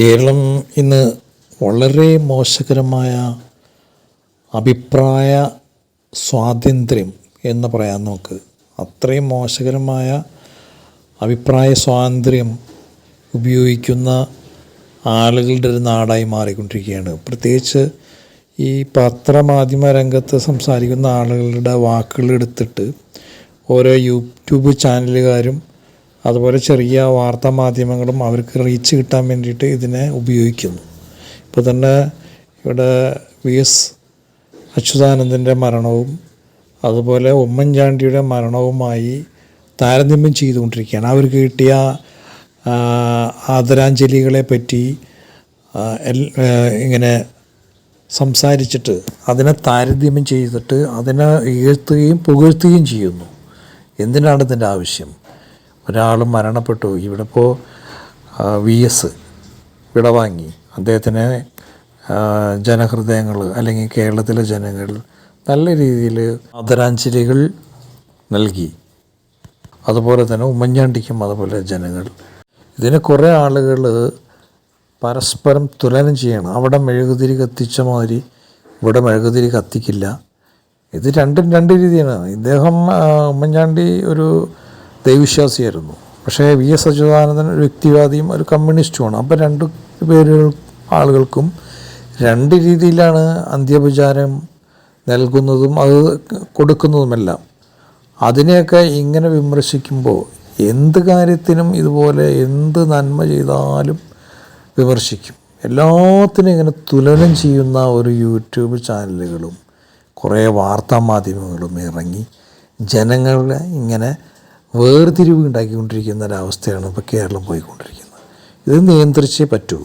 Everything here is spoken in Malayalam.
കേരളം ഇന്ന് വളരെ മോശകരമായ അഭിപ്രായ സ്വാതന്ത്ര്യം എന്ന് പറയാൻ നമുക്ക് അത്രയും മോശകരമായ അഭിപ്രായ സ്വാതന്ത്ര്യം ഉപയോഗിക്കുന്ന ആളുകളുടെ ഒരു നാടായി മാറിക്കൊണ്ടിരിക്കുകയാണ്. പ്രത്യേകിച്ച് ഈ പത്രമാധ്യമ രംഗത്ത് സംസാരിക്കുന്ന ആളുകളുടെ വാക്കുകൾ എടുത്തിട്ട് ഓരോ യൂട്യൂബ് ചാനലുകാരും അതുപോലെ ചെറിയ വാർത്താ മാധ്യമങ്ങളും അവർക്ക് റീച്ച് കിട്ടാൻ വേണ്ടിയിട്ട് ഇതിനെ ഉപയോഗിക്കുന്നു. ഇപ്പോൾ തന്നെ ഇവിടെ വി എസ് അച്യുതാനന്ദന്റെ മരണവും അതുപോലെ ഉമ്മൻചാണ്ടിയുടെ മരണവുമായി താരതമ്യം ചെയ്തുകൊണ്ടിരിക്കുകയാണ്. അവർക്ക് കിട്ടിയ ആദരാഞ്ജലികളെ പറ്റി ഇങ്ങനെ സംസാരിച്ചിട്ട് അതിനെ താരതമ്യം ചെയ്തിട്ട് അതിനെ ഉയർത്തുകയും പുകഴ്ത്തുകയും ചെയ്യുന്നു. എന്തിനാണ് ഇതിന്റെ ആവശ്യം? ഒരാൾ മരണപ്പെട്ടു. ഇവിടെ ഇപ്പോൾ വി എസ് വിടവാങ്ങി. അദ്ദേഹത്തിന് ജനഹൃദയങ്ങൾ അല്ലെങ്കിൽ കേരളത്തിലെ ജനങ്ങൾ നല്ല രീതിയിൽ ആദരാഞ്ജലികൾ നൽകി. അതുപോലെ തന്നെ ഉമ്മൻചാണ്ടിക്കും അതുപോലെ ജനങ്ങൾ. ഇതിന് കുറേ ആളുകൾ പരസ്പരം തുലനം ചെയ്യണം. അവിടെ മെഴുകുതിരി കത്തിച്ച മാതിരി ഇവിടെ മെഴുകുതിരി കത്തിക്കില്ല. ഇത് രണ്ടും രണ്ട് രീതിയാണ്. ഇദ്ദേഹം ഉമ്മൻചാണ്ടി ഒരു ദൈവവിശ്വാസിയായിരുന്നു. പക്ഷേ വി എസ് അച്യുതാനന്ദൻ ഒരു വ്യക്തിവാദിയും ഒരു കമ്മ്യൂണിസ്റ്റുമാണ്. അപ്പോൾ രണ്ട് പേരുകൾ ആളുകൾക്കും രണ്ട് രീതിയിലാണ് അന്ത്യവിചാരം നൽകുന്നതും അത് കൊടുക്കുന്നതുമെല്ലാം. അതിനെയൊക്കെ ഇങ്ങനെ വിമർശിക്കുമ്പോൾ എന്ത് കാര്യത്തിനും ഇതുപോലെ എന്ത് നന്മ ചെയ്താലും വിമർശിക്കും. എല്ലാത്തിനും ഇങ്ങനെ തുലനം ചെയ്യുന്ന ഒരു യൂട്യൂബ് ചാനലുകളും കുറേ വാർത്താ മാധ്യമങ്ങളും ഇറങ്ങി ജനങ്ങളെ ഇങ്ങനെ വേർതിരിവ് ഉണ്ടാക്കിക്കൊണ്ടിരിക്കുന്ന ഒരവസ്ഥയാണ് ഇപ്പോൾ കേരളം പോയിക്കൊണ്ടിരിക്കുന്നത്. ഇത് നിയന്ത്രിച്ചേ പറ്റൂ.